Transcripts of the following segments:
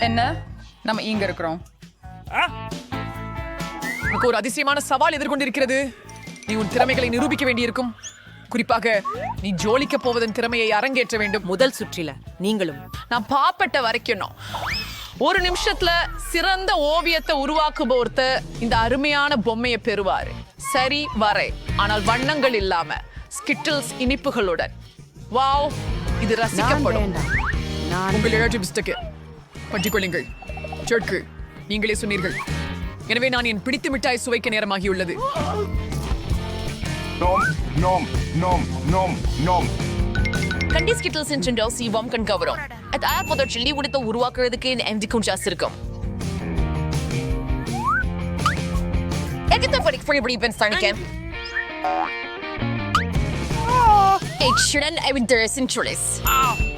என்ன? நம்ம இங்க இருக்கிறோம். உனக்கு ஒரு அதிசயமான சவால் எதிர்கொண்டிருக்கிறது. நீ உன் திறமைகளை நிரூபிக்க வேண்டியிருக்கும். குறிப்பாக நீ ஜோலிக்க போவதன் திறமையை அரங்கேற்ற வேண்டும். முதல் சுற்றில நீங்களும். நான் பாப்பட்ட வரைக்கும் ஒரு நிமிஷத்துல சிறந்த ஓவியத்தை உருவாக்குபவர்த்த இந்த அருமையான பொம்மையை பெறுவாரு. சரி வரை ஆனால் வண்ணங்கள் இல்லாம ஸ்கிட்டில்ஸ் இனிப்புகளுடன். வாவ் இது ரசிக்கப்படும். உங்கள் இழற்றி பிஸ்டக்கு பற்றிக்கொள்ளுங்கள் சொற்கு நீங்களே சொன்னீர்கள். எனவே நான் என் பிடித்து மிட்டாய் சுவைக்க நேரமாகியுள்ளது. Nom, nom, nom, nom, nom. Candy Skittles என்று சிவம் கண் கவரும். அது ஆப்போத சில்லி உடுத்த உருவாக்குறதுக்கு எம்டிக்கும் ஜாஸ்தி இருக்கும். எகிட்ட படிக்க ஃப்ரீ இப்படி பென்ஸ் தணிக்கேன் Ik shouldn't I would there interest. It's always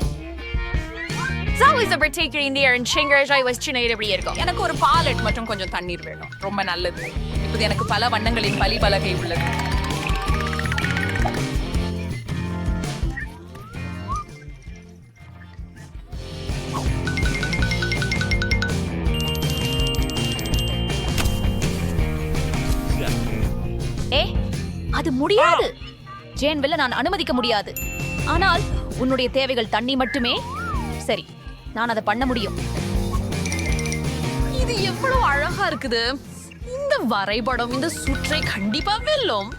in there and Chingraj I was சின்ன இப்படி இருக்கும் எனக்கு ஒரு பாலட் மற்றும் கொஞ்சம் தண்ணீர் வேணும். ரொம்ப நல்லது. இப்போது எனக்கு பல வண்ணங்களின் பலி பலகை உள்ளது. ஏ அது முடியாது. ஜேன்வெல்ல நான் அனுமதிக்க முடியாது. ஆனால் உன்னுடைய தேவைகள் தண்ணி மட்டுமே. சரி நான் அதை பண்ண முடியும். இது எவ்வளவு அழகா இருக்குது. இந்த வரைபடம் இந்த சுற்றை கண்டிப்பா வெல்லும்.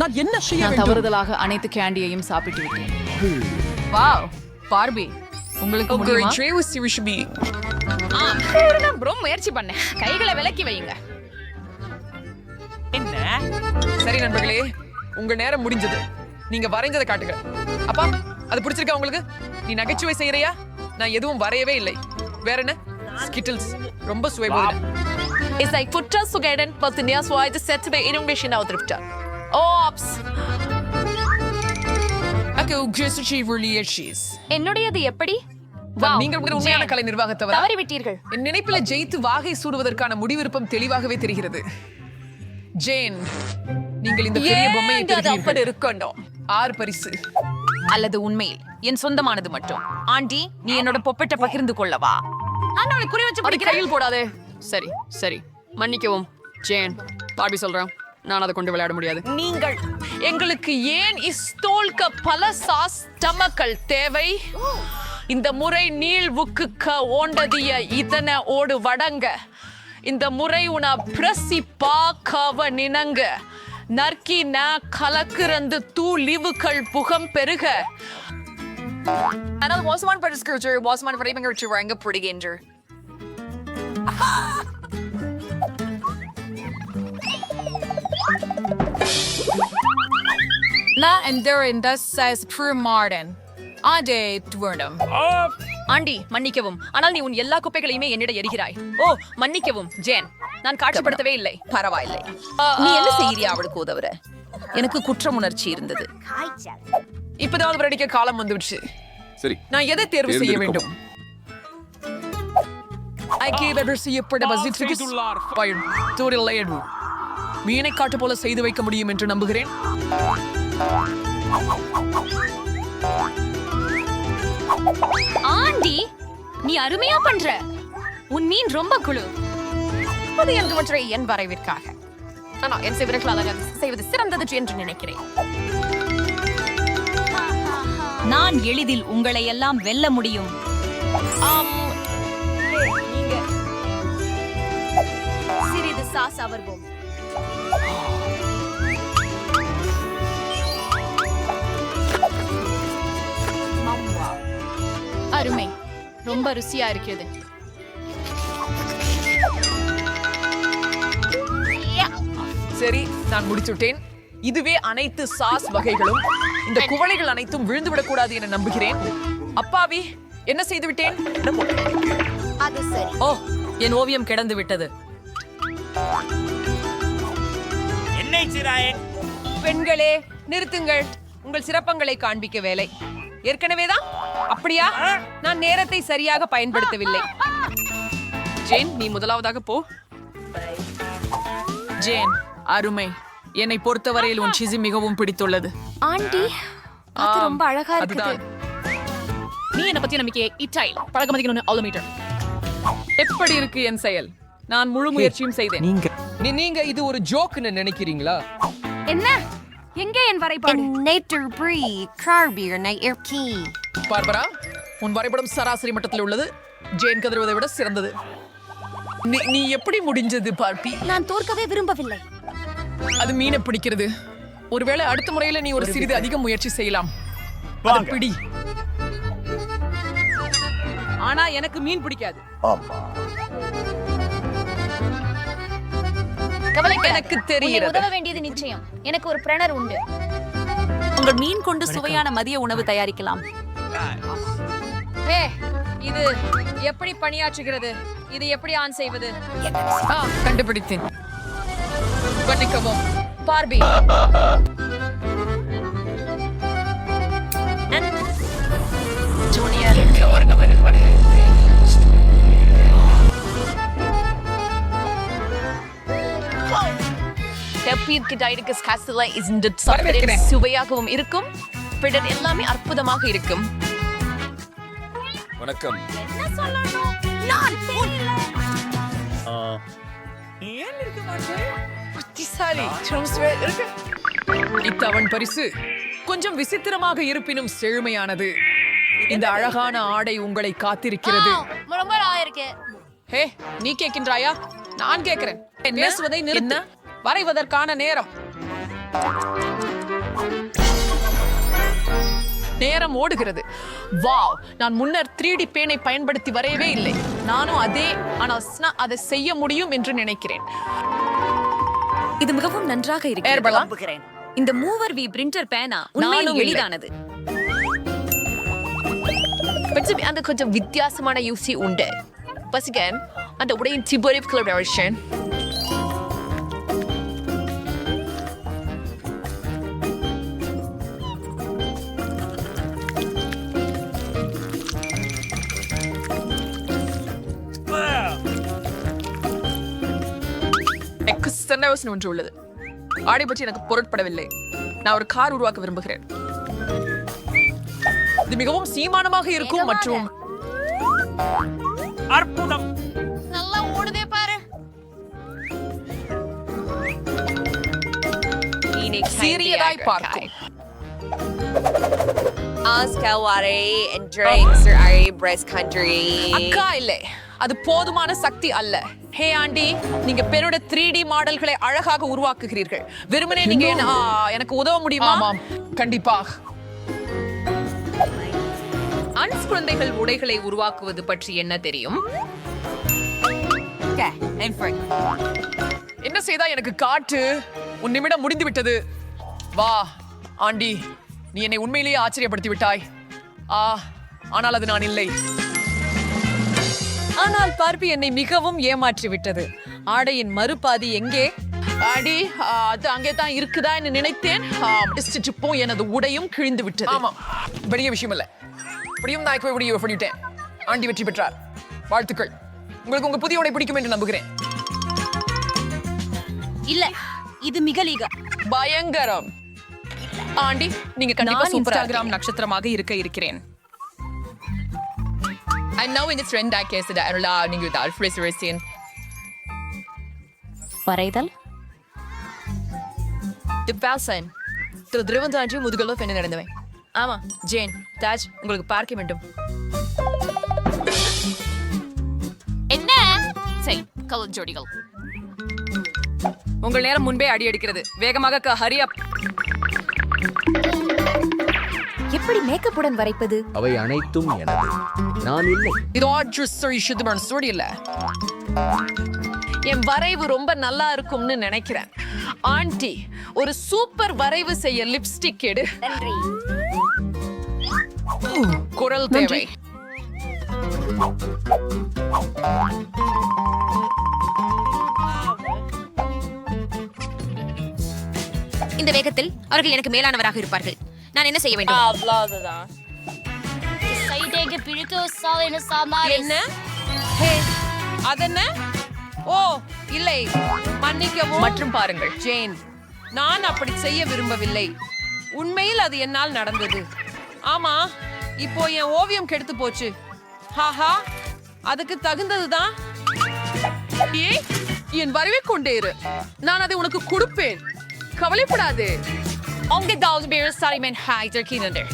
நான் என்ன செய்ய நான் தவறுதலாக அனைத்து கேண்டியையும் சாப்பிட்டு விட்டேன். வாவ்! பார்பி உங்களுக்கு முடியுமா? ரொம்ப முயற்சி பண்ணேன் கைகளை விலக்கி வையுங்க சரி நண்பர்களே உங்க நேரம் முடிஞ்சது. நீங்க வரைஞ்சதை காட்டுங்க. அப்பா அது பிடிச்சிருக்கா உங்களுக்கு? நீ நகைச்சுவை செய்யறியா? நான் எதுவும் வரையவே இல்லை. வேற என்ன? ஸ்கிட்டில்ஸ் ரொம்ப சுவை Is like fortsatt så är den på den jag svarade sett mig inom vision av drifta. Ops! Okay, just really. என்னுடையது எப்படி? நீங்கள் ஒரு உண்மையான கலை நிர்வாகத்தவரா? தவறிவிட்டீர்கள். என் நினைப்பில ஜெயித்து வாகை சூடுவதற்கான முடிவிருப்பம் தெளிவாகவே தெரிகிறது. ஜேன் நீங்கள் இந்த பெரிய பொம்மையை பெறுகிறீர்கள். இருக்கணும்? ஆறு பரிசு. அல்லது உண்மையில் என் சொந்தமானது மட்டும். ஆண்டி நீ என்னோட பொப்பெட்டை பகிர்ந்து கொள்ளவா? அவனை குறி வச்சு பிடிக்கிறேன். கையில் போடாதே. சரி சரி. மன்னிக்கவும் ஜேன். பார்பி சொல்றேன் நான் அதை கொண்டு விளையாட முடியாது. நீங்கள் எங்களுக்கு ஏன் இஸ்தோல்க பல சாஸ் டமக்கள் தேவை? இந்த முறை நீள்வுக்குக்க ஓண்டதிய இதன ஓடு வடங்க. இந்த முறை உன பிரசி பாக்கவ நினங்க நற்கி ந கலக்குறந்து தூ லிவுகள் புகம் பெருக. ஆனால் மோசமான பரிசுக்கு மோசமான வரைபங்க வாங்க பிடிக்கின்ற நான் எந்தர் இந்த சைஸ் ப்ரூ மார்டன் அதே துவர்ணம் ஆண்டி மன்னிக்கவும். ஆனால் நீ உன் எல்லா குப்பைகளையுமே என்னிட எரிகிறாய். ஓ மன்னிக்கவும் ஜேன். நான் காட்சிப்படுத்தவே இல்லை. பரவாயில்லை. நீ என்ன செய்யறியா அவளுக்கு உதவுற? எனக்கு குற்றம் உணர்ச்சி இருந்தது. இப்பதான் அவர் அடிக்க காலம் வந்துடுச்சு சரி. நான் எதை தேர்வு செய்ய வேண்டும்? மீனை காட்டு போல செய்து வைக்க முடியும் என்று நம்புகிறேன். ஆண்டி நீ அருமையா பண்ற. உன் மீன் ரொம்ப குழு. அது என்று ஒன்றை என் வரைவிற்காக. ஆனால் என் செய்வதற்களால் அதை செய்வது சிறந்தது என்று நினைக்கிறேன். நான் எளிதில் உங்களை எல்லாம் வெல்ல முடியும். சிறிது சாஸ் அவர்வோம் அருமை. ரொம்ப ருசியா இருக்கிறது. சரி நான் முடிச்சுட்டேன் இதுவே அனைத்து சாஸ் வகைகளும் இந்த குவளைகள் அனைத்தும் விழுந்து விடக்கூடாது என நம்புகிறேன். அப்பாவி என்ன செய்து விட்டேன் அது சரி. ஓ என் ஓவியம் கிடந்து விட்டது பெண்களே நிறுத்துங்கள். உங்கள் சிறப்பங்களை காண்பிக்க வேலை. ஏற்கனவேதான் அப்படியா? நான் நேரத்தை சரியாக பயன்படுத்தவில்லை. ஜேன் நீ முதலாவதாக போ. ஜேன் அருமை. என்னை பொறுத்தவரையில் உன் சிசி மிகவும் பிடித்துள்ளது. ஆண்டி ரொம்ப அழகா இருக்குது. நீ என்ன பத்தி நம்பிக்கையை இட்டாயில் பழக மதிக்கணும்னு அவ்வளோ மீட்டர் எப்படி இருக்கு என் செயல்? நான் முழு முயற்சியும் செய்தேன். நீ- நீங்க இது ஒரு ஜோக்குன்னு நினைக்கிறீங்களா? என்ன? எங்கே என் வரைபாடு Bree, Carbier, Night Air Key. Barbara உன் வரைபடம் சராசரி மட்டத்தில் உள்ளது. ஜேன் கதிர்வதை விட சிறந்தது. நீ நீ எப்படி முடிஞ்சது பார்ப்பி? நான் தோற்கவே விரும்பவில்லை. அது மீனை பிடிக்கிறது. ஒருவேளை அடுத்த முறையில நீ ஒரு சிறிது அதிக முயற்சி செய்யலாம். பிடி. ஆனா எனக்கு மீன் பிடிக்காது. எனக்கு தெரிகிறது. உதவ வேண்டியது நிச்சயம். எனக்கு ஒரு பிரணர் உண்டு. உங்கள் மீன் கொண்டு சுவையான மதிய உணவு தயாரிக்கலாம். ஹே இது எப்படி பணியாற்றுகிறது? இது எப்படி ஆன் செய்வது? ஆ, கண்டுபிடித்தேன். மன்னிக்கவும் பார்பி. டெப்பீர்க்கு டைரிக்கஸ் காஸ்டலா இந்த சாப்பிட சுவையாகவும் இருக்கும். பிடர் எல்லாமே அற்புதமாக இருக்கும். வணக்கம். புத்திசாலி. இத்தவன் பரிசு கொஞ்சம் விசித்திரமாக இருப்பினும் செழுமையானது. இந்த அழகான ஆடை உங்களை காத்திருக்கிறது. ரொம்ப ஹே நீ கேட்கின்றாயா? நான் கேட்கிறேன். பேசுவதை நிறுத்த? வரைவதற்கான நேரம். நேரம் ஓடுகிறது. வாவ் நான் முன்னர் 3D பேனை பயன்படுத்தி வரையவே இல்லை. நானும் அதே ஆனால் அதை செய்ய முடியும் என்று நினைக்கிறேன். இது மிகவும் நன்றாக? இருக்கிறது. இந்த மூவர் வி பிரிண்டர் பேனா உண்மையில் நானும் இல்லை. எளிதானது. கொஞ்சம் அந்த கொஞ்சம் வித்தியாசமான யூசி உண்டு. பசிகன் அந்த உடையின் டிபோரிவ் கலர் எனக்கு சின்ன யோசனை ஒன்று உள்ளது. ஆடை பற்றி எனக்கு பொருட்படவில்லை. நான் ஒரு கார் உருவாக்க விரும்புகிறேன். இது மிகவும் சீமானமாக இருக்கும் மற்றும் நல்லா ஓடுதே பாரு. சீரியதாய் பார்க்கும். Ari breast country. அக்கா இல்லை. அது போதுமான சக்தி அல்ல. ஹே ஆண்டி நீங்க பெண்ணோட த்ரீ டி மாடல்களை அழகாக உருவாக்குகிறீர்கள். வெறுமனே நீங்க எனக்கு உதவ முடியுமா? ஆமாம். கண்டிப்பாக அன்ஸ் குழந்தைகள் உடைகளை உருவாக்குவது பற்றி என்ன தெரியும். என்ன செய்தா எனக்கு காட்டு உன் நிமிடம் முடிந்து விட்டது. வா ஆண்டி நீ என்னை உண்மையிலேயே ஆச்சரியப்படுத்தி விட்டாய். ஆ ஆனால் அது நான் இல்லை. ஆனால் பார்ப்பி என்னை மிகவும் ஏமாற்றி விட்டது ஆடையின் மறுபாதி எங்கே? ஆடி ஆ, அது அங்கே தான் இருக்குதா என்று நினைத்தேன். டிஸ்டிச்சுப்பும் எனது உடையும் கிழிந்து விட்டது. ஆமாம் பெரிய விஷயம் இல்ல. இப்படியும் நான் இப்போ இப்படி பண்ணிவிட்டேன் ஆண்டி வெற்றி பெற்றார். வாழ்த்துக்கள். உங்களுக்கு உங்க புதிய உடை பிடிக்கும் என்று நம்புகிறேன். இல்ல இது மிக லீக பயங்கரம் ஆண்டி நீங்க கண்டிப்பா நான் சூப்பரா இன்ஸ்டாகிராம் நட்சத்திரமாக இருக்க இருக்கிறேன். I know in this trend I guess that I love நீங்க with Alfred Racing. வரைதல்? டிப்பாசன் திரு திருவந்தாஞ்சி முதுகலோ பெண்ணு நடந்தவன் ஆமா ஜேன் தாஜ் உங்களுக்கு பார்க்க வேண்டும் என்ன? சரி கலர் ஜோடிகள். உங்கள் நேரம் முன்பே அடி அடிக்கிறது. வேகமாக ஹரி அப் எப்படி மேக்கப்புடன் வரைப்பது? அவை அனைத்தும் எனது. நான் இல்லை. இது ஆட்ரஸ் சரி சுத்தமான சோடி இல்ல. என் வரைவு ரொம்ப நல்லா இருக்கும்னு நினைக்கிறேன். ஆண்டி ஒரு சூப்பர் வரைவு செய்ய லிப்ஸ்டிக் எடு. நன்றி. குரல் தேவை. இந்த வேகத்தில் அவர்கள் எனக்கு மேலானவராக இருப்பார்கள். நான் என்ன செய்ய வேண்டும்? சைடேக பிடிக்க சாலைன சாமாரி? என்ன? ஹே அதென்ன? ஓ இல்லை. மன்னிக்கவும். மற்றும் பாருங்கள். ஜேன் நான் அப்படி செய்ய விரும்பவில்லை. உண்மையில் அது என்னால் நடந்தது. ஆமா இப்போ என் ஓவியம் கெடுத்து போச்சு. ஹாஹா அதுக்கு தகுந்ததுதான். ஏய் என் வரவே கொண்டே இரு. நான் அதை உனக்கு கொடுப்பேன். கவலைப்படாதே. Onge daws bir salimen hayter kinender.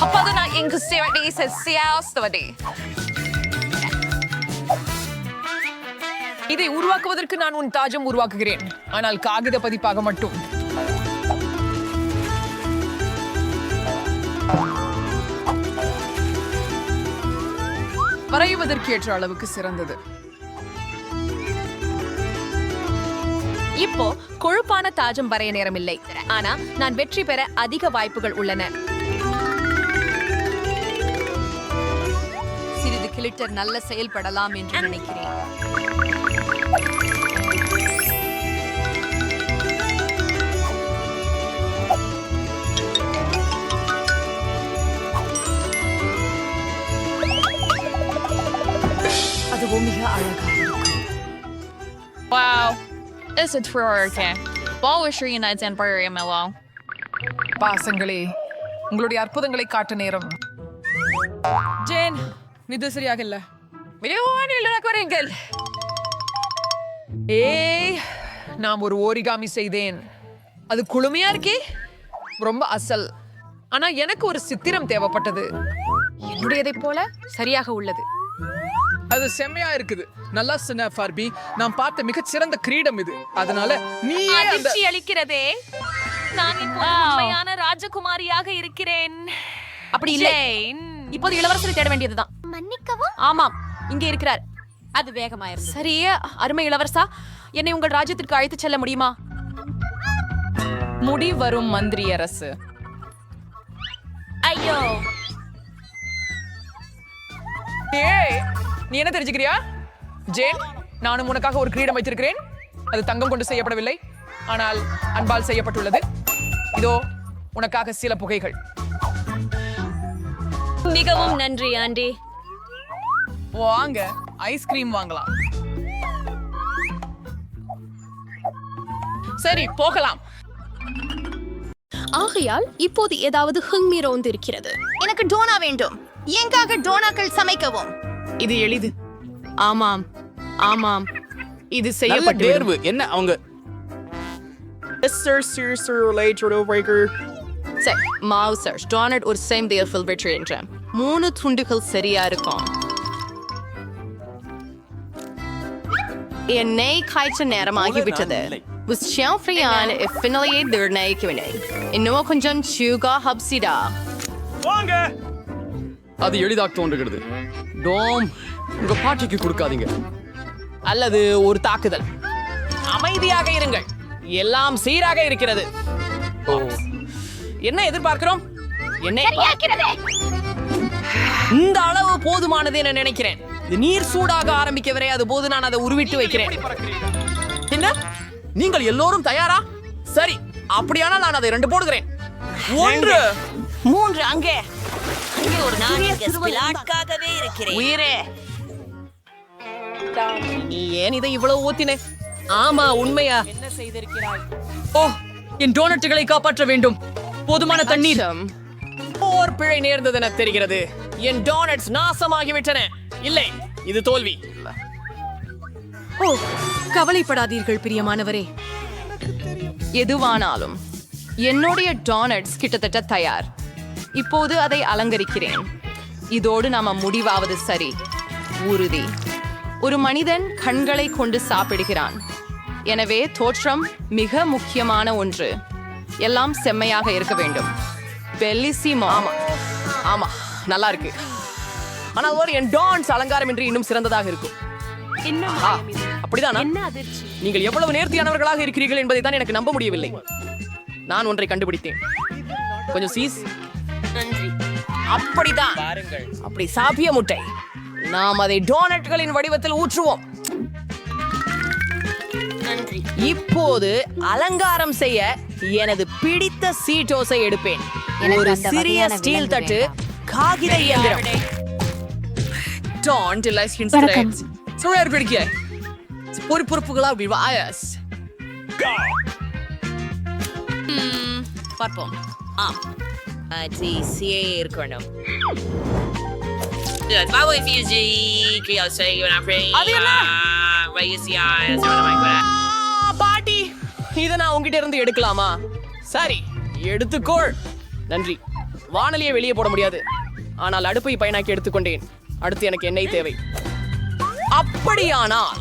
Hapada na ingu sewati se siastavadi. இதை உருவாக்குவதற்கு நான் உன் தாஜம் உருவாக்குகிறேன் ஆனால் காகித பதிப்பாக மட்டும் வரைவதற்கு ஏற்ற அளவுக்கு சிறந்தது இப்போ கொழுப்பான தாஜம் வரைய நேரமில்லை. ஆனா நான் வெற்றி பெற அதிக வாய்ப்புகள் உள்ளன. சிறிது கிளிட்டர் நல்ல செயல்படலாம் என்று நினைக்கிறேன். அதுவும் மிக அழகா Was sure United and Barry Mellow. பாசங்களே உங்களுடைய அற்புதங்களை காட்ட நேரம். ஜேன் இது சரியாக இல்ல. வரீங்கள் ஏய் நான் ஒரு ஓரிகாமி செய்தேன். அது குளுமையா இருக்கே? ரொம்ப அசல். ஆனா எனக்கு ஒரு சித்திரம் தேவைப்பட்டது. என்னுடையதை போல சரியாக உள்ளது. அது செம்மையா இருக்குது. நல்லா சொன்ன ஃபார்பி நான் பார்த்த மிகச் சிறந்த கிரீடம் இது. அதனால நீ அதிர்ச்சி அளிக்கிறதே. நான் இப்போது உண்மையான ராஜகுமாரியாக இருக்கிறேன். அப்படி இல்லை. இப்போது இளவரசரை தேட வேண்டியதுதான். மன்னிக்கவும். ஆமாம் இங்கே இருக்கிறார். அது வேகமாயிருந்தது. சரி அருமை இளவரசா என்னை உங்கள் ராஜ்யத்திற்கு அழைத்துச் செல்ல முடியுமா? முடி வரும் மந்திரி அரசு. ஐயோ. ஏய் நீ என்ன தெரிஞ்சுக்கிறியா? ஜேன் நானும் உனக்காக ஒரு கிரீடம் வைத்திருக்கிறேன். அது தங்கம் கொண்டு செய்யப்படவில்லை. ஆனால் அன்பால் செய்யப்பட்டுள்ளது. இதோ உனக்காக சில புகைகள். மிகவும் நன்றி ஆண்டி. வாங்க ஐஸ்கிரீம் வாங்கலாம். சரி போகலாம். ஆகையால் இப்போது ஏதாவது ஹிங்மிரோந்து இருக்கிறது எனக்கு டோனா வேண்டும். எங்காக டோனாக்கள் சமைக்கவும்? இது எளிது. ஆமாம் ஆமாம். இது செய்யப்பட்டு தேர்வு. என்ன அவங்க? சரி மாவு சர்ச் டோனட் ஒரு சேம் தேர்ஃபில் வெற்றி என்றேன் மூணு துண்டுகள் சரியா இருக்கும். என் நெய் காய்ச்ச நேரமாகிவிட்டது விஷயம் ஃப்ரீயான ஃபினலையை நிர்ணயிக்கவில்லை இன்னும் கொஞ்சம் சுகா ஹப்சிடா அது எளிதாக தோன்றுகிறது. டோம் உங்க பாட்டிக்கு கொடுக்காதீங்க. அல்லது ஒரு தாக்குதல். அமைதியாக இருங்கள். எல்லாம் சீராக இருக்கிறது. என்ன எதிர்பார்க்கிறோம்? என்ன இந்த அளவு போதுமானது என நினைக்கிறேன். இது நீர் சூடாக ஆரம்பிக்க வரை அது போது நான் அதை உருவிட்டு வைக்கிறேன். என்ன நீங்கள் எல்லோரும் தயாரா? சரி அப்படியானால் நான் அதை ரெண்டு போடுகிறேன். ஒன்று. மூன்று அங்கே. உயிரே. நீ ஏன் இதை இவ்வளவு ஊத்தினே? ஆமா உண்மையா? என்ன செய்திருக்கிறாய் ஓ என் டோனட்டுகளை காப்பாற்ற வேண்டும். போதுமான தண்ணீர். போர் பிழை நேர்ந்ததென தெரிகிறது. என் டோனட்ஸ் நாசமாகிவிட்டன. இல்லை இது தோல்வி. ஓ கவலைப்படாதீர்கள் பிரியமானவரே. எதுவானாலும் என்னுடைய டோனட்ஸ் கிட்டத்தட்ட தயார். இப்போது அதை அலங்கரிக்கிறேன். இதோடு நாம முடிவாவது சரி. உறுதி. ஒரு மனிதன் கண்களை கொண்டு சாப்பிடுகிறான். எனவே தோற்றம் மிக முக்கியமான ஒன்று. எல்லாம் செம்மையாக இருக்க வேண்டும். பெல்லிசிமோ ஆமா. ஆமா. நல்லா இருக்கு. ஆனால் ஒரு என் டான்ஸ் அலங்காரம் என்று இன்னும் சிறந்ததாக இருக்கும். அப்படிதானா? நீங்கள் எவ்வளவு நேர்த்தியானவர்களாக இருக்கிறீர்கள் என்பதை தான் எனக்கு நம்ப முடியவில்லை. நான் ஒன்றை கண்டுபிடித்தேன். கொஞ்சம் சீஸ். அப்படிதான். அப்படி சாப்பிய முட்டை. நாம் அதை டோனட்களின் வடிவத்தில் ஊற்றுவோம். இப்போது அலங்காரம் செய்ய எனது பிடித்த சீட்டோஸை எடுப்பேன். ஒரு சிறிய ஸ்டீல் தட்டு காகித இயந்திரம். Don't delay instead. சுழற் பிடிக்க ஒரு பொறுப்புகளா விவாயஸ் பார்ப்போம் ஆம் அது சிஏ இருக்கணும் Baboy Fiji, Kyo say you're not free. அது என்ன? வயசியா பாட்டி இதை நான் உங்ககிட்ட இருந்து எடுக்கலாமா? சரி எடுத்துக்கோள். நன்றி. வானலியை வெளியே போட முடியாது. ஆனால் அடுப்பை பயனாக்கி எடுத்துக்கொண்டேன். அடுத்து எனக்கு எண்ணெய் தேவை. அப்படியானால்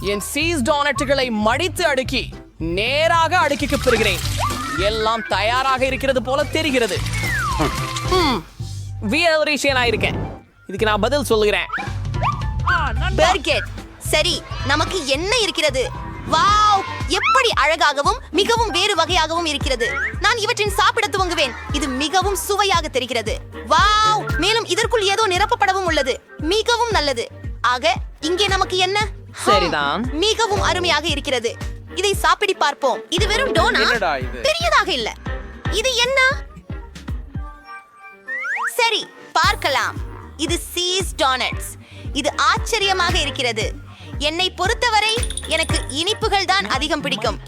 என் சீஸ் டோனட்டுகளை மடித்து அடுக்கி நேராக அடுக்கிக்கு பெறுகிறேன். எல்லாம் தயாராக இருக்கிறது போல தெரிகிறது. வியலரிஷியனா இருக்கேன். இதுக்கு நான் பதில் சொல்லுகிறேன். பர்கெட் சரி நமக்கு என்ன இருக்கிறது? வாவ் எப்படி அழகாகவும் மிகவும் வேறு வகையாகவும் இருக்கிறது. நான் இவற்றின் சாப்பிட துவங்குவேன். இது மிகவும் சுவையாக தெரிகிறது. வாவ் மேலும் இதற்குள் ஏதோ நிரப்பப்படவும் உள்ளது. மிகவும் நல்லது. ஆக இங்கே நமக்கு என்ன? சரிதான். மிகவும் அருமையாக இருக்கிறது. இதை சாப்பிடி பார்ப்போம். இது வெறும் டோனா? பெரியதாக இல்ல. இது என்ன? சரி பார்க்கலாம். இது சீஸ் டோனட்ஸ் இது ஆச்சரியமாக இருக்கிறது. என்னை பொறுத்தவரை எனக்கு இனிப்புகள் தான் அதிகம் பிடிக்கும்.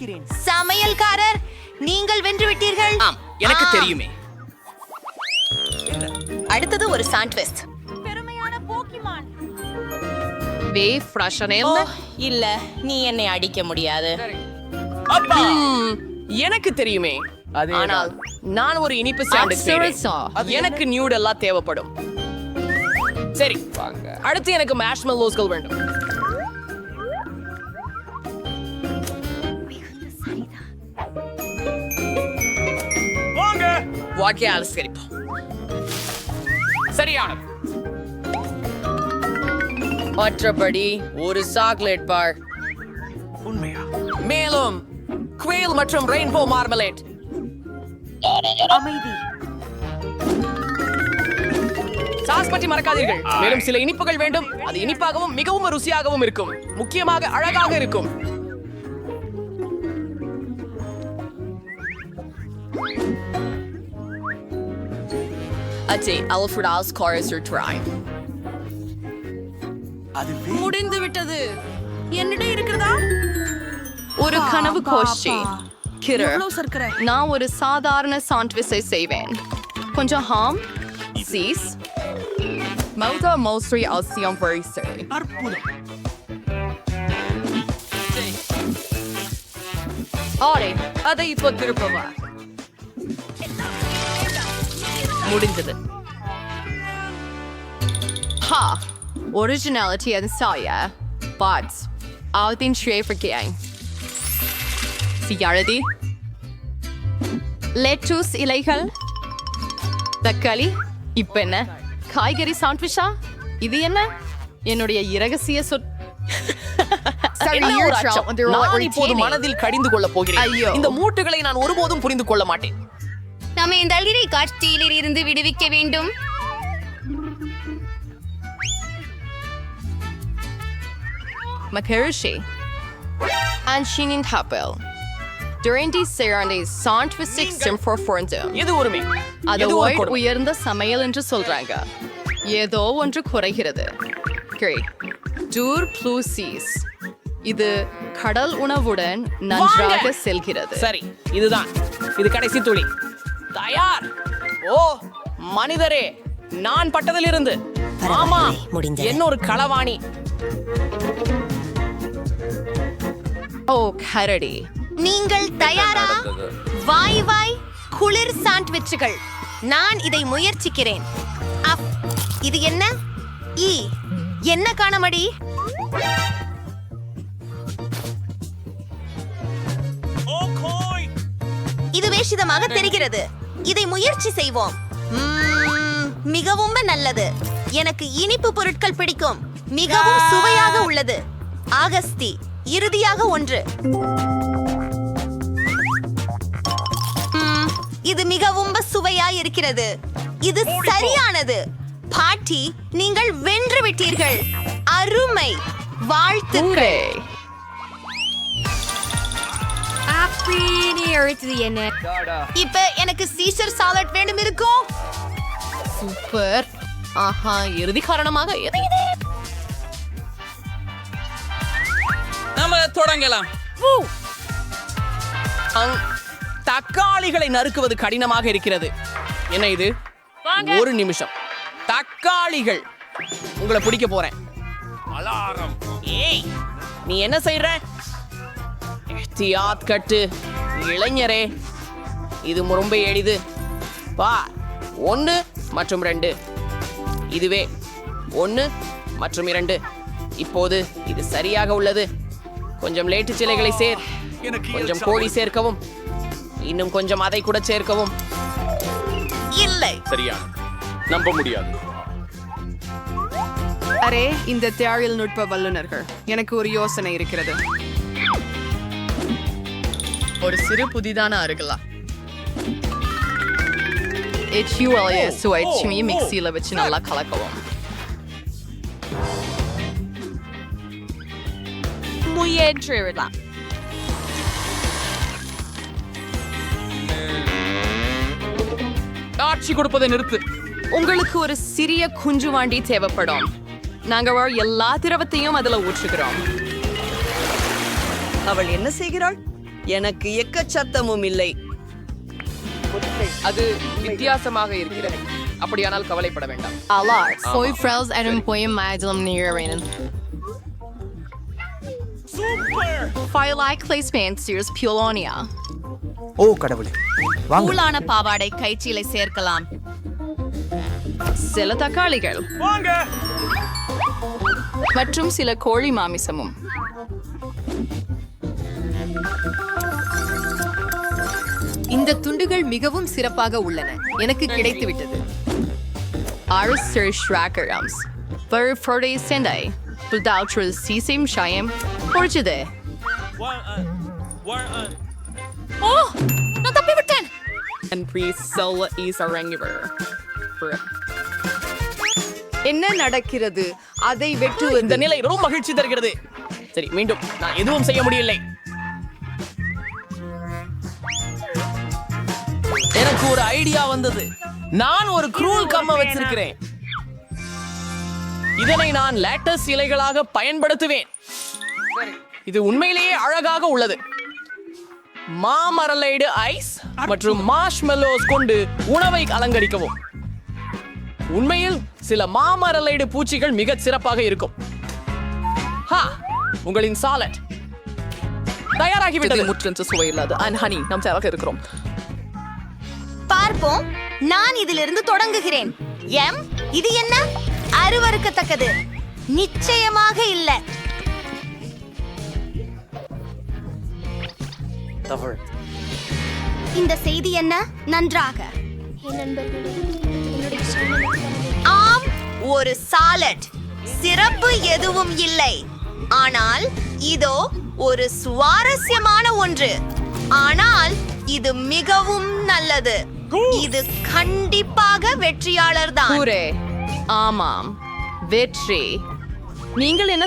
சமையல்காரர் நீங்கள் வென்று விட்டீர்கள். எனக்கு. தெரியுமே. அடுத்தது ஒரு சாண்ட்விச் வே ஃப்ரெஷ்ஷனே இல்ல நீ என்னை அடிக்க முடியாது. ம், எனக்கு தெரியுமே. ஆனால் நான் ஒரு இனிப்பு சாண்ட்விச். செய்றேன். எனக்கு நியூட் எல்லாம் தேவைப்படும். சரி அடுத்து எனக்கு மேஷ்மெல்லோஸ்கள் வேண்டும். வாக்கிய அலஸ்கரிப்போம் சரியானது. மற்றபடி ஒரு சாக்லேட் பார். மேலும் குவேல் மற்றும் ரெயின்போ மார்மலேட். சாஸ் பற்றி மறக்காதீர்கள். மேலும் சில இனிப்புகள் வேண்டும். அது இனிப்பாகவும் மிகவும் ருசியாகவும் இருக்கும். முக்கியமாக அழகாக இருக்கும். அச்சே அல்ஃபர்ட் ஆஸ் காரஸ் முடிந்து விட்டது. என்னிடம் இருக்கிறதா? ஒரு கனவு கோஷ்டி. கிரு நான் ஒரு சாதாரண சாண்ட்விச்சை செய்வேன். கொஞ்சம் ஹாம் சீஸ். மௌதா மோஸ்ட்ரி அவசியம் வரிசை ஆரே அதை இப்போ திருப்பவா. முடிந்தது. Ha! Originality and Saya, but I'll think straight for gang. Sigaradi. Lettuce இலைகள் தக்காளி இப்ப என்ன? காய்கறி சாண்ட்விச்சா இது என்ன? என்னுடைய இரகசிய சொற்? நான் இப்போது மனதில் கடிந்து கொள்ள போகிறேன். இந்த மூட்டுகளை நான் ஒருபோதும் புரிந்து கொள்ள மாட்டேன். நம்ம இந்த அழிரை காட்சியில் இருந்து விடுவிக்க வேண்டும். Makarishi. And Shinin Tapel. During these ceremonies, sandwich சிம்ஃபோர் ஃபோர்ந்தும் எது உரிமை? அது எது ஒரு ஒயிட் கொடுமை? உயர்ந்த சமையல் என்று சொல்றாங்க. ஏதோ ஒன்று குறைகிறது. Great. டூர் ப்ளூசீஸ் இது கடல் உணவுடன் நன்றாக வாங்க. செல்கிறது. சரி இதுதான். இது கடைசி துளி. தயார்! ஓ மனிதரே நான் பட்டதிலிருந்து. ஆமா என்ன ஒரு களவாணி. ஓ கரடி. நீங்கள் தயாரா? வாய் வாய் குளிர் சாண்ட்விச்சுகள். நான் இதை முயற்சிக்கிறேன். அப் இது என்ன? ஈ என்ன காணமடி? இது வேஷிதமாக தெரிகிறது. இதை முயற்சி செய்வோம். மிகவும் நல்லது. எனக்கு இனிப்பு பொருட்கள் பிடிக்கும். மிகவும் சுவையாக உள்ளது. ஆகஸ்தி. இறுதியாக ஒன்று. இது மிகவும் சுவையா இருக்கிறது இது சரியானது. பாட்டி நீங்கள் வென்று விட்டீர்கள். அருமை. வாழ்த்துக்கள். என்ன இப்ப எனக்கு சீசர் சாலட் வேண்டும் இருக்கும் சூப்பர் ஆஹா இறுதி காரணமாக தொடங்கலாம். தக்காளிகளை நறுக்குவது கடினமாக இருக்கிறது. என்ன இது? ஒரு நிமிஷம். தக்காளிகள். உங்களை பிடிக்க போறேன். ஏய் நீ என்ன செய்யற எஹ்தியாத் கட்டு இளைஞரே இது ரொம்ப எளிது. பா ஒன்று மற்றும் ரெண்டு. இதுவே ஒன்று மற்றும் இரண்டு. இப்போது இது சரியாக உள்ளது. கொஞ்சம் லேட்டு சிலைகளை சேர். கொஞ்சம் கோழி சேர்க்கவும். இன்னும் கொஞ்சம் அதை கூட சேர்க்கவும். இல்லை. சரியா. நம்ப முடியாது. அரே இந்த தேழில் நுட்ப வல்லுநர்கள் எனக்கு ஒரு யோசனை இருக்கிறது. ஒரு சிறு புதிதான அருகலா. HULA சுவைச்சுமி மிக்சியில் வச்சு நல்லா கலக்கவும். முயன்றிடலாம் காட்சி கொடுப்பதை நிறுத்து. உங்களுக்கு ஒரு சிறிய குஞ்சுவாண்டி தேவைப்படும். நாங்க எல்லா திரவத்தையும் அதுல ஊற்றுகிறோம். அவள் என்ன செய்கிறாள்? எனக்கு எக்கச்சத்தமும் இல்லை. அது வித்தியாசமாக இருக்கிறது. அப்படியானால் கவலைப்பட வேண்டாம். Alar, foi frels eram poem maidlam near Firelight placement series Pulonia. ஓ கடவுளே. வாங்க. தூளான பாவாடை கைச்சீலை சேர்க்கலாம் சில தக்காளிகள் மற்றும் சில கோழி மாமிசமும் இந்த துண்டுகள் மிகவும் சிறப்பாக உள்ளன. எனக்கு கிடைத்து விட்டது Arthur Schragerams. Ver Frode Sendai. Budaltrul Sisim Shayam. Portude. ஓ நான் தப்பி விட்டேன் and priest Sola is a என்ன நடக்கிறது? அதை இந்த வெட்டுவது. நிலை ரொம்ப மகிழ்ச்சி தருகிறது. சரி மீண்டும் நான் எதுவும் செய்ய முடியவில்லை. எனக்கு ஒரு ஐடியா வந்தது. நான் ஒரு க்ரூல் கம்ம வச்சிருக்கிறேன். இதனை நான் லேட்டஸ் இலைகளாக பயன்படுத்துவேன். இது உண்மையிலேயே அழகாக உள்ளது. மாமரலைடு ஐஸ் மற்றும் மார்ஷ்மெல்லோஸ் கொண்டு உணவை அலங்கரிக்கவும். உண்மையில் சில மாமரலைடு பூச்சிகள் மிகச் சிறப்பாக இருக்கும். ஹா உங்களின் சாலட். தயாராகிவிட்டது. முற்றென்று சுவையில்லாது அண்ட் ஹனி நாம் தயாராக இருக்கிறோம். பார்ப்போம். நான் இதிலிருந்து தொடங்குகிறேன். எம் இது என்ன? அருவருக்கத்தக்கது. நிச்சயமாக இல்ல. இந்த செய்தி என்ன? நன்றாக. ஆம் ஒரு சாலட் சிறப்பு எதுவும் இல்லை. ஆனால் இதோ ஒரு சுவாரஸ்யமான ஒன்று. ஆனால் இது மிகவும் நல்லது. இது கண்டிப்பாக வெற்றியாளர் தான் ஆமாம். வெற்றி. நீங்கள் என்ன